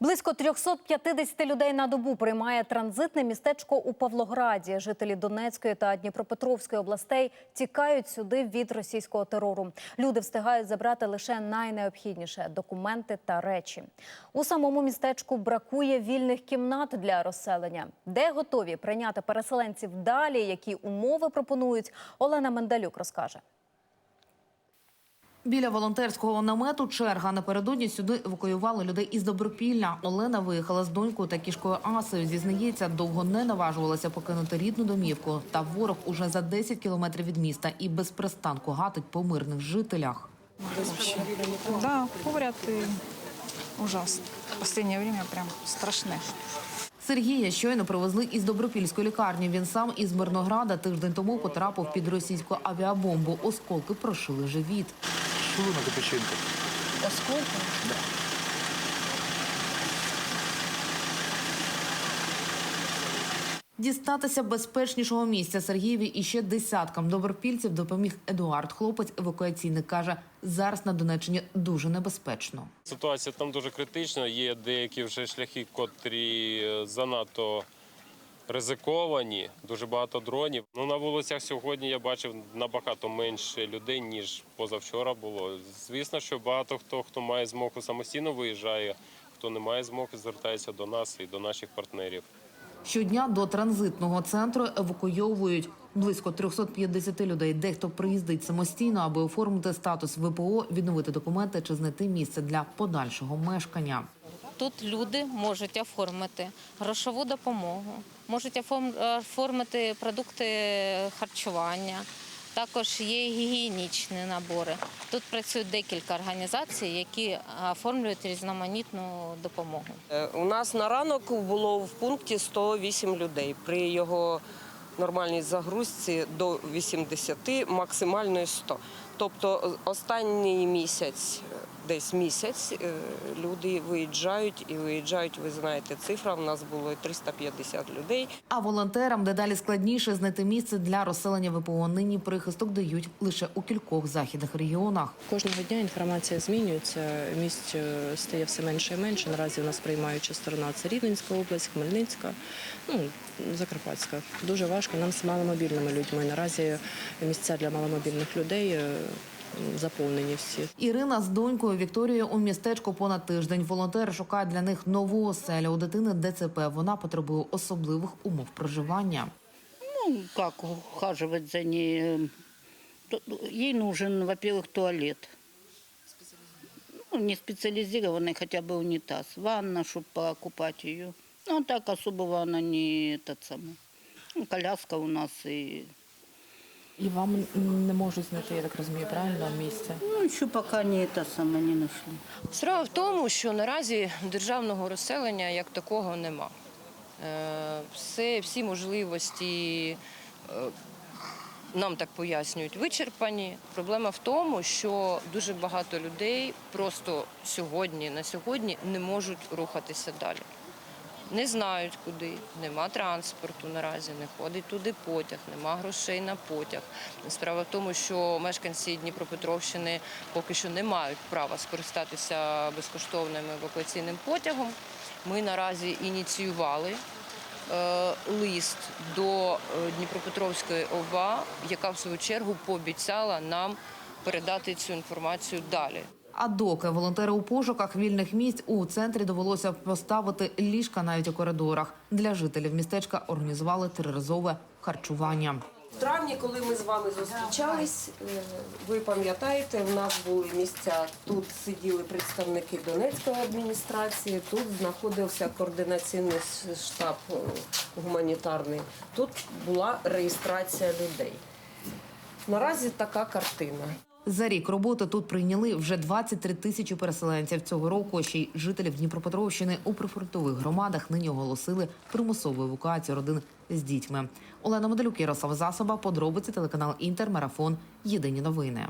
Близько 350 людей на добу приймає транзитне містечко у Павлограді. Жителі Донецької та Дніпропетровської областей тікають сюди від російського терору. Люди встигають забрати лише найнеобхідніше документи та речі. У самому містечку бракує вільних кімнат для розселення. Де готові прийняти переселенців далі? Які умови пропонують? Олена Мендалюк розкаже. Біля волонтерського намету черга напередодні сюди евакуювали людей із Добропілля. Олена виїхала з донькою та кішкою Асею. Зізнається, довго не наважувалася покинути рідну домівку. Та ворог уже за 10 кілометрів від міста і без пристанку гатить по мирних жителях. Да, и ужасно. Последнее время прям страшне. Сергія щойно привезли із Добропільської лікарні. Він сам із Мирнограда тиждень тому потрапив під російську авіабомбу. Осколки прошили живіт. Шлунок і печінка. Дістатися безпечнішого місця Сергієві і ще десяткам добропільців допоміг Едуард. Хлопець евакуаційник каже, зараз на Донеччині дуже небезпечно. Ситуація там дуже критична. Є деякі вже шляхи, котрі е, занадто ризиковані, дуже багато дронів. Ну на вулицях сьогодні я бачив набагато менше людей ніж позавчора було. Звісно, що багато хто хто має змогу самостійно виїжджає, хто не має змоги, звертається до нас і до наших партнерів. Щодня до транзитного центру евакуйовують близько 350 людей. Дехто приїздить самостійно, аби оформити статус ВПО, відновити документи чи знайти місце для подальшого мешкання. Тут люди можуть оформити грошову допомогу, можуть оформ- оформити продукти харчування. Також є гігієнічні набори. Тут працюють декілька організацій, які оформлюють різноманітну допомогу. Е, У нас на ранок було в пункті 108 людей. При його нормальній загрузці до 80, максимально 100. Тобто е, останній місяць, десь місяць, е, люди виїжджають і виїжджають, ви знаєте, цифра в нас було 350 людей. А волонтерам дедалі складніше знайти місце для розселення ВПО. Нині прихисток дають лише у кількох західних регіонах. Кожного дня інформація змінюється. Місць е, стає все менше і менше. Наразі у нас приймаюча сторона це Рівненська область, Хмельницька, ну Закарпатська. Дуже важко нам з маломобільними людьми. Наразі місця для маломобільних людей е, заповнені всі. Ірина з донькою Вікторією у містечку понад тиждень. Волонтери шукають для них нову оселю. У дитини ДЦП. Вона потребує особливих умов проживання. Ну, как ухаживать за ней? Эм, то- Ей нужен, во-первых, туалет. Ну, не специализированный хотя бы унитаз. Ванна, чтобы покупать ее. Ну, а так особого она не этот самый. Ну, коляска у нас и... І вам не можуть знайти, я так розумію, правильно місце. Ну, еще пока не это самое не нашли. Справа в тому, що наразі державного розселення як такого нема. Е, Все, всі можливості е, нам так пояснюють, вичерпані. Проблема в тому, що дуже багато людей просто сьогодні, на сьогодні не можуть рухатися далі. Не знають куди, нема транспорту наразі, не ходить туди потяг, нема грошей на потяг. Справа в тому, що мешканці Дніпропетровщини поки що не мають права скористатися безкоштовним евакуаційним потягом. Ми наразі ініціювали е, лист до е, Дніпропетровської ОВА, яка в свою чергу пообіцяла нам передати цю інформацію далі. А доки волонтери у пошуках вільних місць у центрі довелося поставити ліжка навіть у коридорах. Для жителів містечка організували триразове харчування. В травні, коли ми з вами зустрічались, е, ви пам'ятаєте, в нас були місця. Тут сиділи представники Донецької адміністрації, тут знаходився координаційний штаб е, гуманітарний. Тут була реєстрація людей. Наразі така картина. За рік роботи тут прийняли вже 23 тисячі переселенців. Цього року ще й жителів Дніпропетровщини у прифронтових громадах нині оголосили примусову евакуацію родин з дітьми. Олена Моделюк, Ярослав Засоба, подробиці телеканал Інтер, Марафон. Єдині новини.